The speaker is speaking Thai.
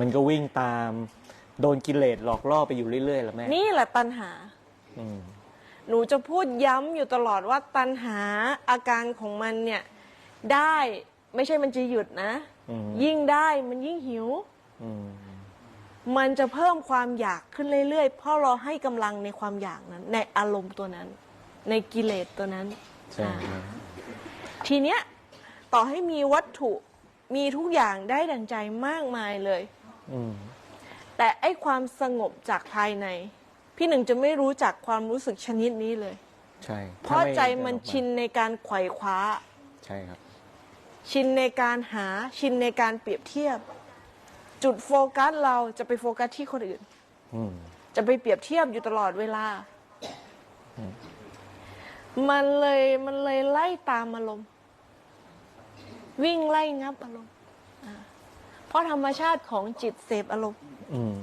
มันก็วิ่งตาม โดนกิเลสหลอกล่อไปอยู่เรื่อยๆแล้วแม่นี่แหละตัณหา อืม หนูจะพูดย้ำอยู่ตลอดว่าตัณหาอาการของมันเนี่ย ได้ไม่ใช่มันจะหยุดนะ อืม ยิ่งได้มันยิ่งหิว อืม มันจะเพิ่มความอยากขึ้นเรื่อยๆ เพราะเราให้กำลังในความอยากนั้น ในอารมณ์ตัวนั้น ในกิเลสตัวนั้นใช่อ่าครับทีเนี้ยต่อให้มีวัตถุมีทุกอย่างได้ดังใจมากมายเลย อืม แต่ไอ้ความสงบจากภายใน พี่หนึ่งจะไม่รู้จักความรู้สึกชนิดนี้เลย ใช่เพราะถ้ไใจมันชินในการไขว่คว้า ใช่ครับ ชินในการหาชินในการเปรียบเทียบ จุดโฟกัสเราจะไปโฟกัสที่คนอื่น อืม จะไปเปรียบเทียบอยู่ตลอดเวลามันเลยมันเลยไล่ตามอารมณ์วิ่งไล่งับอารมณ์อ่า เพราะธรรมชาติของจิตเสพอารมณ์ อืม